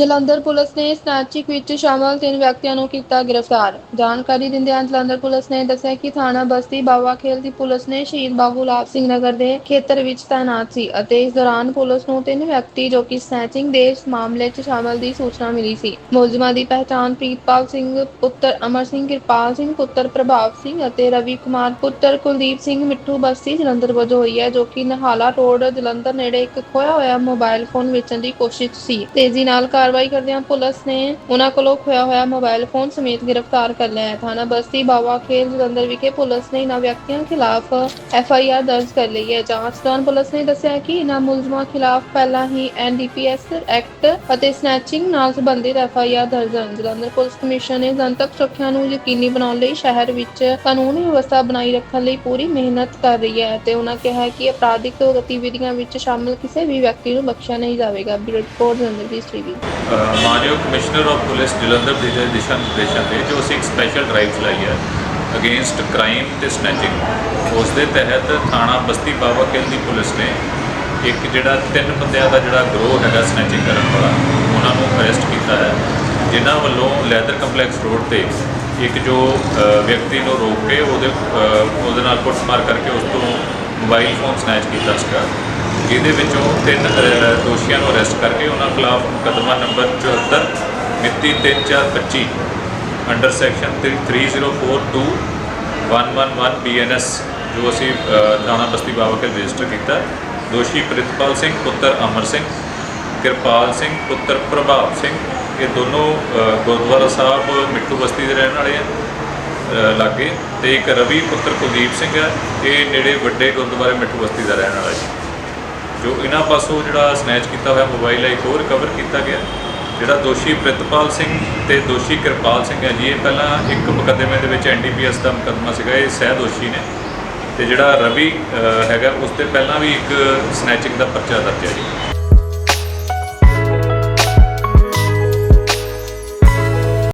Jalandhar police ਨੇ ਸਨੈਚਿਕ ਵਿੱਚ ਸ਼ਾਮਲ ਤਿੰਨ ਵਿਅਕਤੀਆਂ ਨੂੰ ਕੀਤਾ ਗ੍ਰਿਫਤਾਰ। ਜਾਣਕਾਰੀ ਦਿੰਦਿਆਂ ਜਲੰਧਰ ਪੁਲਿਸ ਨੇ ਦੱਸਿਆ ਕਿ ਥਾਣਾ ਬਸਤੀ ਬਾਵਾ ਖੇਲ ਦੀ ਪੁਲਿਸ ਨੇ ਸ਼ਹੀਦ ਬਾਬੂ ਲਾਭ ਸਿੰਘ ਨਗਰ ਦੇ ਖੇਤਰ ਵਿੱਚ ਤਾਇਨਾਤ ਸੀ ਅਤੇ ਇਸ ਦੌਰਾਨ ਪੁਲਿਸ ਨੂੰ ਤਿੰਨ ਵਿਅਕਤੀ ਜੋ ਕਿ ਸਨੈਚਿੰਗ ਦੇ ਇਸ ਮਾਮਲੇ 'ਚ ਸ਼ਾਮਲ ਦੀ ਸੂਚਨਾ ਮਿਲੀ ਸੀ। ਮੁਲਜ਼ਮਾਂ ਦੀ ਪਹਿਚਾਣ ਪ੍ਰੀਤਪਾਲ ਸਿੰਘ, ਪੁੱਤਰ ਅਮਰ ਸਿੰਘ, ਕਿਰਪਾਲ ਸਿੰਘ, ਪੁੱਤਰ ਪ੍ਰਭਾਵ ਸਿੰਘ ਅਤੇ ਰਵੀ ਕੁਮਾਰ, ਪੁੱਤਰ ਕੁਲਦੀਪ ਸਿੰਘ, ਮਿੱਠੂ ਬਸਤੀ ਜਲੰਧਰ ਵਜੋਂ ਹੋਈ ਹੈ, ਜੋ ਕਿ ਨਹਾਲਾ ਰੋਡ ਜਲੰਧਰ ਨੇੜੇ ਇੱਕ ਖੋਇਆ ਹੋਇਆ ਮੋਬਾਈਲ ਫੋਨ ਵੇਚਣ ਦੀ ਕੋਸ਼ਿਸ਼ ਸੀ। ਤੇਜ਼ੀ ਨਾਲ ਕਾਰਵਾਈ ਕਰਦਿਆਂ ਪੁਲਿਸ ਨੇ ਉਹਨਾਂ ਕੋਲੋਂ ਖੋਇਆ ਹੋਇਆ ਮੋਬਾਈਲ ਫੋਨ ਸਮੇਤ ਗ੍ਰਿਫਤਾਰ ਕਰ ਲਿਆ ਹੈ। ਥਾਣਾ ਬਸਤੀ ਬਾਵਾ ਖੇਲ ਜਲੰਧਰ ਵਿਖੇ ਪੁਲਿਸ ਨੇ ਇਹਨਾਂ ਵਿਅਕਤੀਆਂ ਖਿਲਾਫ ਐਫ ਆਈ ਆਰ ਦਰਜ ਕਰ ਲਈ ਹੈ। ਜਾਂਚ ਦੌਰਾਨ ਪੁਲਿਸ ਨੇ ਦੱਸਿਆ ਕਿ ਇਹਨਾਂ ਮੁਲਜ਼ਮਾਂ ਖਿਲਾਫ ਪਹਿਲਾਂ ਹੀ N D P S act ਅਤੇ ਸਨੈਚਿੰਗ ਨਾਲ ਸੰਬੰਧਿਤ ਐਫ ਆਈ ਆਰ ਦਰਜ ਹਨ। ਜਲੰਧਰ ਪੁਲਿਸ ਕਮਿਸ਼ਨ ਨੇ ਜਨਤਕ ਸੁਰੱਖਿਆ ਨੂੰ ਯਕੀਨੀ ਬਣਾਉਣ ਲਈ ਸ਼ਹਿਰ ਵਿੱਚ ਕਾਨੂੰਨੀ ਵਿਵਸਥਾ ਬਣਾਈ ਰੱਖਣ ਲਈ ਪੂਰੀ ਮਿਹਨਤ ਕਰ ਰਹੀ ਹੈ ਤੇ ਉਹਨਾਂ ਕਿਹਾ ਕਿ ਅਪਰਾਧਿਕ ਗਤੀਵਿਧੀਆਂ ਵਿੱਚ ਸ਼ਾਮਲ ਕਿਸੇ ਵੀ ਵਿਅਕਤੀ ਨੂੰ ਬਖਸ਼ਿਆ ਨਹੀਂ ਜਾਵੇਗਾ। ਬਿਊਰੋ ਰਿਪੋਰਟ, ਜਲੰਧਰ ਦੀ ਟੀਵੀ ਮਾਨਯੋਗ ਕਮਿਸ਼ਨਰ ਆਫ ਪੁਲਿਸ ਜਲੰਧਰ ਦੇ ਦੇ ਦਿਸ਼ਾ ਨਿਰਦੇਸ਼ਾਂ ਤੇ ਜੋ ਅਸੀਂ ਇੱਕ ਸਪੈਸ਼ਲ ਡਰਾਈਵ ਚਲਾਈ ਹੈ ਅਗੇਂਸਟ ਕ੍ਰਾਈਮ ਤੇ ਸਨੈਚਿੰਗ ਉਸ ਦੇ ਤਹਿਤ ਥਾਣਾ ਬਸਤੀ ਬਾਵਾ ਕਿਲ ਦੀ ਪੁਲਿਸ ਨੇ ਇੱਕ ਜਿਹੜਾ ਤਿੰਨ ਬੰਦਿਆਂ ਦਾ ਜਿਹੜਾ ਗਰੋਹ ਹੈਗਾ ਸਨੈਚਿੰਗ ਕਰਨ ਵਾਲਾ, ਉਹਨਾਂ ਨੂੰ ਅਰੈਸਟ ਕੀਤਾ ਹੈ। ਜਿਨ੍ਹਾਂ ਵੱਲੋਂ ਲੈਦਰ ਕੰਪਲੈਕਸ ਰੋਡ ਤੇ ਇੱਕ ਜੋ ਵਿਅਕਤੀ ਨੂੰ ਰੋਕ ਕੇ ਉਹਦੇ ਉਹਦੇ ਨਾਲ ਕੁੱਟਮਾਰ ਕਰਕੇ ਉਸ ਤੋਂ ਮੋਬਾਈਲ ਫੋਨ ਸਨੈਚ ਕੀਤਾ ਸੀਗਾ। ਜਿਹਦੇ ਵਿੱਚੋਂ ਤਿੰਨ ਦੋਸ਼ੀਆਂ ਨੂੰ ਅਰੈਸਟ ਕਰਕੇ ਉਹਨਾਂ ਖਿਲਾਫ ਮੁਕੱਦਮਾ ਨੰਬਰ 74 ਮਿਤੀ 3425 ਅੰਡਰ ਸੈਕਸ਼ਨ 3042 111 ਬੀਐਨਐਸ ਜੋ ਅਸੀਂ ਅ, ਥਾਣਾ ਬਸਤੀ ਬਾਬਾ ਰਜਿਸਟਰ ਕੀਤਾ। ਦੋਸ਼ੀ ਪ੍ਰਿਤਪਾਲ ਸਿੰਘ ਪੁੱਤਰ ਅਮਰ ਸਿੰਘ ਕਿਰਪਾਲ ਸਿੰਘ ਪੁੱਤਰ ਪ੍ਰਭਾਵ ਸਿੰਘ ਇਹ ਦੋਨੋਂ ਗੁਰਦੁਆਰਾ ਸਾਹਿਬ ਮਿੱਠੂ ਬਸਤੀ ਦੇ ਰਹਿਣ ਵਾਲੇ ਆ ਲਾਗੇ। ਤੇ ਇੱਕ ਰਵੀ ਪੁੱਤਰ ਕੁਲਦੀਪ ਸਿੰਘ ਹੈ ਇਹ ਨੇੜੇ ਵੱਡੇ ਗੁਰਦੁਆਰੇ ਮਿੱਠੂ ਬਸਤੀ ਦਾ ਰਹਿਣ ਵਾਲਾ ਜੀ। ਜੋ ਇਹਨਾਂ ਪਾਸੋਂ ਜਿਹੜਾ ਸਨੈਚ ਕੀਤਾ ਹੋਇਆ ਮੋਬਾਈਲ ਹੈ, ਇੱਕ ਹੋਰ ਰਿਕਵਰ ਕੀਤਾ ਗਿਆ, ਜਿਹੜਾ ਦੋਸ਼ੀ ਪ੍ਰਿਤਪਾਲ ਸਿੰਘ ਤੇ ਦੋਸ਼ੀ ਕਿਰਪਾਲ ਸਿੰਘ ਹੈ ਜੀ। ਇਹ ਪਹਿਲਾਂ ਇੱਕ ਮੁਕੱਦਮੇ ਦੇ ਵਿੱਚ ਐਨਡੀਪੀਐਸ ਦਾ ਮੁਕੱਦਮਾ ਸੀਗਾ, ਇਹ ਸਹਿ ਦੋਸ਼ੀ ਨੇ। ਤੇ ਜਿਹੜਾ ਰਵੀ ਹੈਗਾ, ਉਸ ਤੇ ਪਹਿਲਾਂ ਵੀ ਇੱਕ ਸਨੈਚਿੰਗ ਦਾ ਪਰਚਾ ਦਰਜ ਹੈ ਜੀ।